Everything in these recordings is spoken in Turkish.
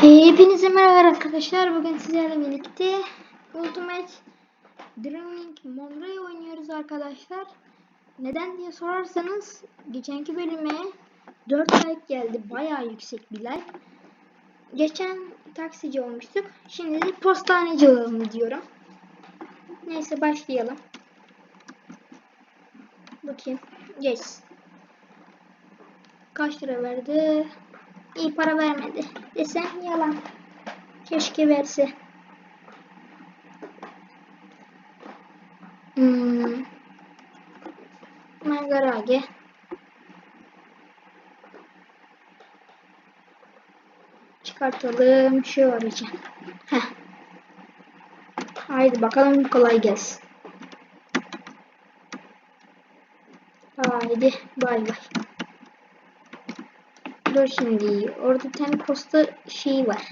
Hepinize merhaba arkadaşlar. Bugün sizlerle birlikte Ultimate Dreaming Monroe oynuyoruz arkadaşlar. Neden diye sorarsanız geçenki bölüme 4 like geldi. Bayağı yüksek bir like. Geçen taksici olmuştuk. Şimdi de postaneci olalım diyorum. Neyse başlayalım. Bakayım. Geç. Kaç lira verdi? İyi para vermedi. Desem yalan. Keşke verse. Hmm. Mangarage. Çıkartalım şu aracı. Heh. Haydi bakalım kolay gelsin. Haydi bay bay. Dur şimdi. Orada bir tane posta şeyi var.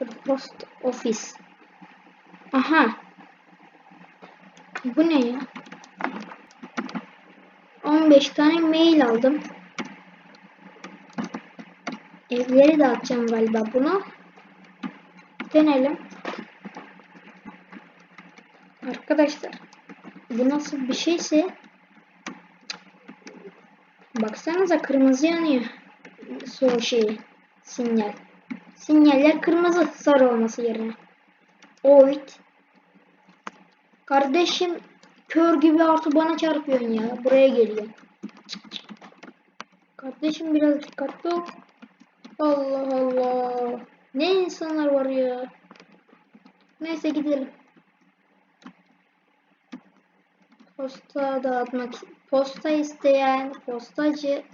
Dur, post ofis. Aha. Bu ne ya? 15 tane mail aldım. Evleri dağıtacağım galiba bunu. Denelim. Arkadaşlar bu nasıl bir şeyse. Baksanıza kırmızı yanıyor. Su şeyi. Sinyal. Sinyaller kırmızı sarı olması yerine. Oit kardeşim kör gibi artı bana çarpıyorsun ya. Buraya geliyor. Kardeşim biraz dikkatli ol. Allah Allah. Ne insanlar var ya. Neyse gidelim Posta dağıtmak, posta isteyen postacı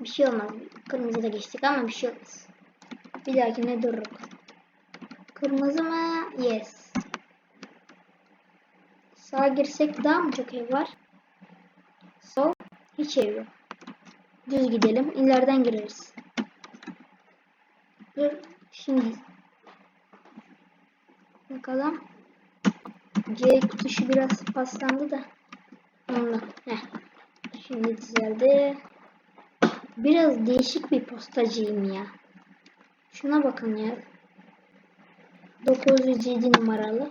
bir şey olmaz. Kırmızıda geçtik ama bir şey olmaz. Bir dahakine dururuk. Kırmızı mı? Yes. Sağa girsek daha mı çok ev var? Sol hiç ev yok. Düz gidelim. İleriden gireriz. Dur. Şimdi. Bakalım. C tuşu biraz paslandı da. Ondan. Heh. Şimdi düzeldi. Biraz değişik bir postacıyım ya. Şuna bakın ya. 907 numaralı.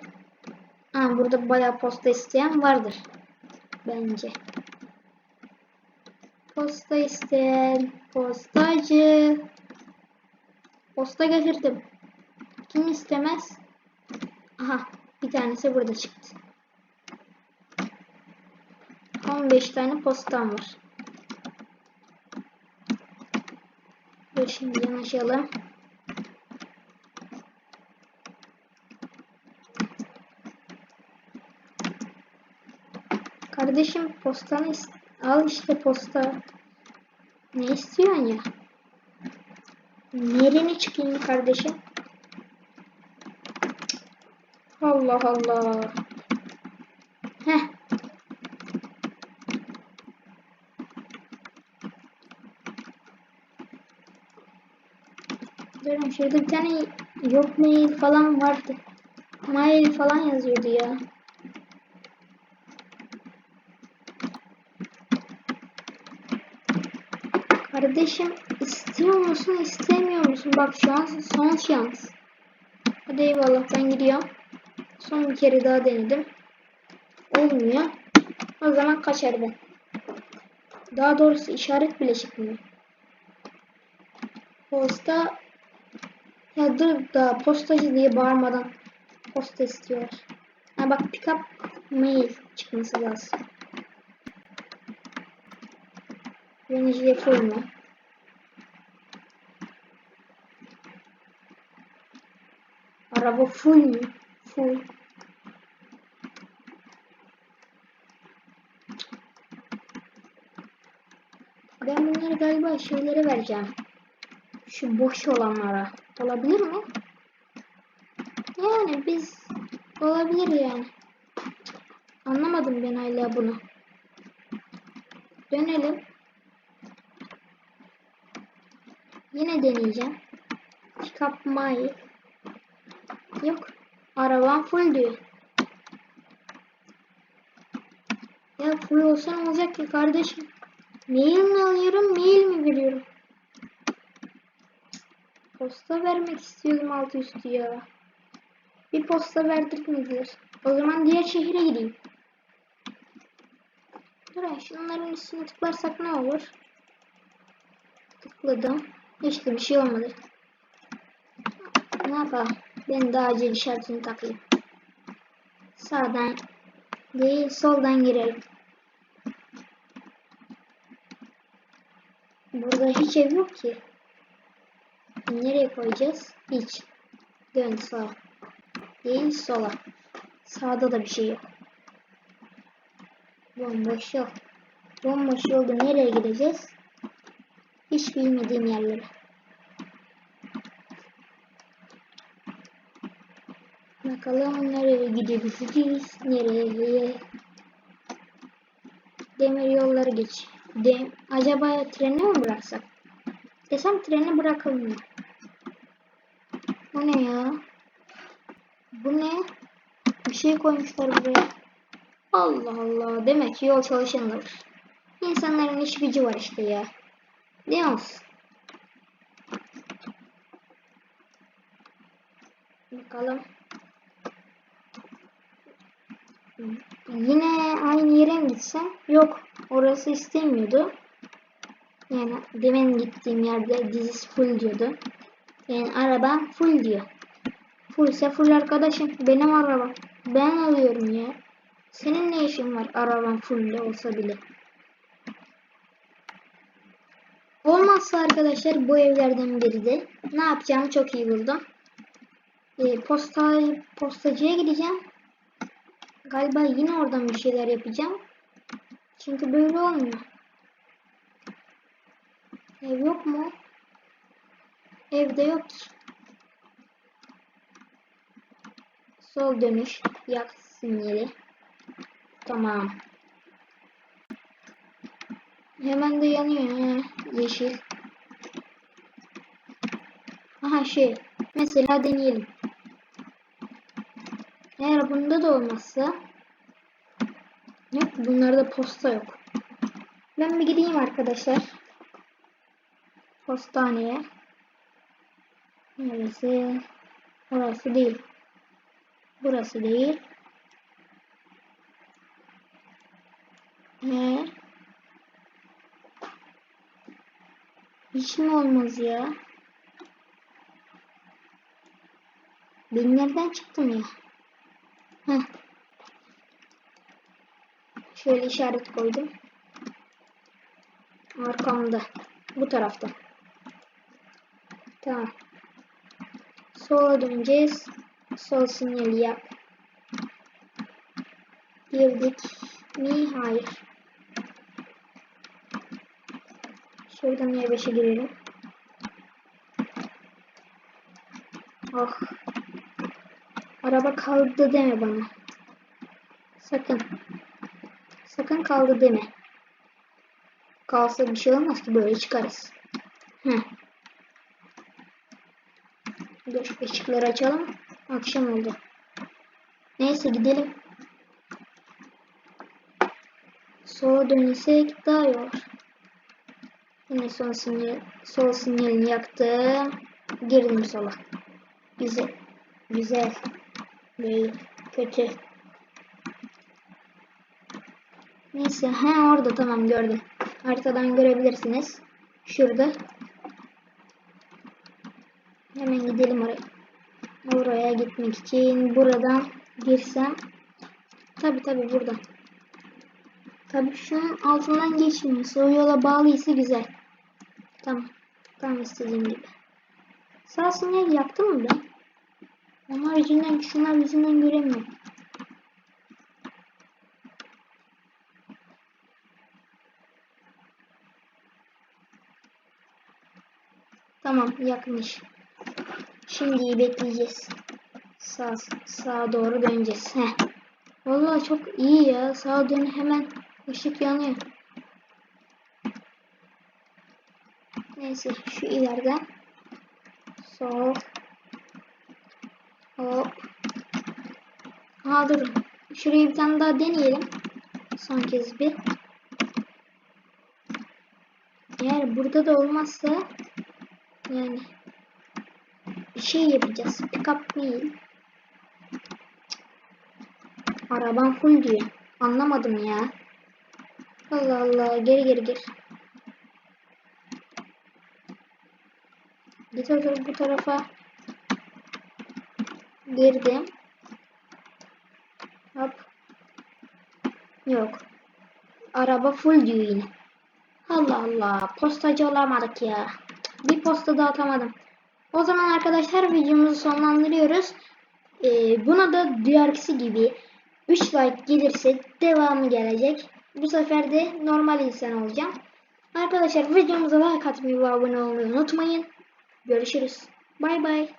Ha, burada bayağı posta isteyen vardır. Bence. Posta isteyen postacı. Posta getirdim. Kim istemez? Aha bir tanesi burada çıktı. 15 tane postam var. Dur şimdi yanaşalım. Kardeşim postanı al işte posta. Ne istiyorsun ya? Nereni çıkayım kardeşim? Allah Allah. Heh. Durun şurada bir tane yok mail falan vardı. Mail falan yazıyordu ya. Kardeşim istiyor musun istemiyor musun? Bak şu an son şans. Hadi eyvallah ben gidiyorum. Son bir kere daha denedim. Olmuyor. O zaman kaçar ben. Daha doğrusu işaret bile çıkmıyor. Posta ya dur da postacı diye bağırmadan posta istiyor. Ha bak pick up mail çıkması lazım. Yönetici full mu? Araba full mu? Full. Ben bunları galiba şeylere vereceğim. Şu boş olanlara. Olabilir mi? Yani biz olabilir yani. Anlamadım ben hala bunu. Dönelim. Yine deneyeceğim. Pick up my. Yok. Arabam full diyor. Ya full olsa ne olacak ki kardeşim? Mail mi alıyorum, mail mi veriyorum? Posta vermek istiyordum altı üstü ya. Bir posta verdirtmediler. O zaman diğer şehire gideyim. Dur şunların üstüne tıklarsak ne olur? Tıkladım. Hiç de bir şey olmadı. Ne yapalım? Ben de acil işaretini takayım. Sağdan değil soldan girelim. Burada hiç ev yok ki. Nereye koyacağız? Hiç. Dön sağa. Değil sola. Sağda da bir şey yok. Bomboş yol. Bomboş yolda nereye gideceğiz? Hiç bilmediğim yerlere. Bakalım nereye gidebiliriz? Nereye? Demir yolları geç. De acaba treni mi bıraksak? Desem treni bırakalım? Bu ne ya? Bu ne? Bir şey koymuşlar buraya. Allah Allah. Demek ki yol çalışanlar. İnsanların iş gücü var işte ya. Ne olsun? Bakalım. Yine aynı yere mi gitsem? Yok. Orası istemiyordu. Yani demin gittiğim yerde dizisi full diyordu. Yani araba full diyor. Full ise full arkadaşım. Benim arabam. Ben alıyorum ya. Senin ne işin var araban full olsa bile. Olmazsa arkadaşlar bu evlerden biri de ne yapacağımı çok iyi buldum. E, posta, postacıya gideceğim. Galiba yine oradan bir şeyler yapacağım. Çünkü böyle olmuyor. Ev yok mu? Evde yok ki. Sol dönüş. Yak sinyali. Tamam. Hemen de yanıyor. He. Yeşil. Aha şey. Mesela deneyelim. Bunda da olmazsa Yok bunlarda posta yok. Ben bir gideyim arkadaşlar. Postaneye. Neresi? Orası değil. Burası değil. He. Hiç mi olmaz ya? Ben nereden çıktım ya? Şöyle işaret koydum. Arkamda. Bu tarafta. Tamam. Sola döneceğiz. Sol sinyali yap. Girdik mi? Hayır. Şuradan Y5'e girelim. Ah. Araba kaldı deme bana. Sakın. Sakın kaldı deme. Kalsa bir şey olmaz ki böyle çıkarız. Heh. Dur ışıkları açalım. Akşam oldu. Neyse gidelim. Sola dönsek daha iyi. Yine son sinyal, sol sinyalini yaktım. Girdim sola. Güzel. Güzel. Değil. Kötü. Neyse. He orada tamam gördüm. Haritadan görebilirsiniz. Şurada. Hemen gidelim oraya. Oraya gitmek için buradan girsem. Tabi tabi buradan. Tabi şunun altından geçmiyorsa o yola bağlıysa güzel. Tamam. Tam istediğim gibi. Sağ sinyal yaptım mı ben? Onlar yüzünden şunlar yüzünden göremiyorum. Tamam yakmış. Şimdi bekleyeceğiz. Sağ, sağa doğru döneceğiz. Heh. Vallahi çok iyi ya. Sağa dön hemen ışık yanıyor. Neyse şu ileriden sol hop Aa dur. Şurayı bir tane daha deneyelim. Son kez bir. Eğer burada da olmazsa yani bir şey yapacağız. Pick up değil. Arabam full diyor. Anlamadım ya. Allah Allah. Geri geri gir. Git o tarafa- bu tarafa. Girdim. Hop. Yok. Araba full diyor yine. Allah Allah. Postacı olamadık ya. Bir posta da atamadım. O zaman arkadaşlar videomuzu sonlandırıyoruz. Ee, buna da diğerkisi gibi 3 like gelirse devamı gelecek. Bu sefer de normal insan olacağım. Arkadaşlar videomuza like atmayı ve abone olmayı unutmayın. Görüşürüz. Bay bay.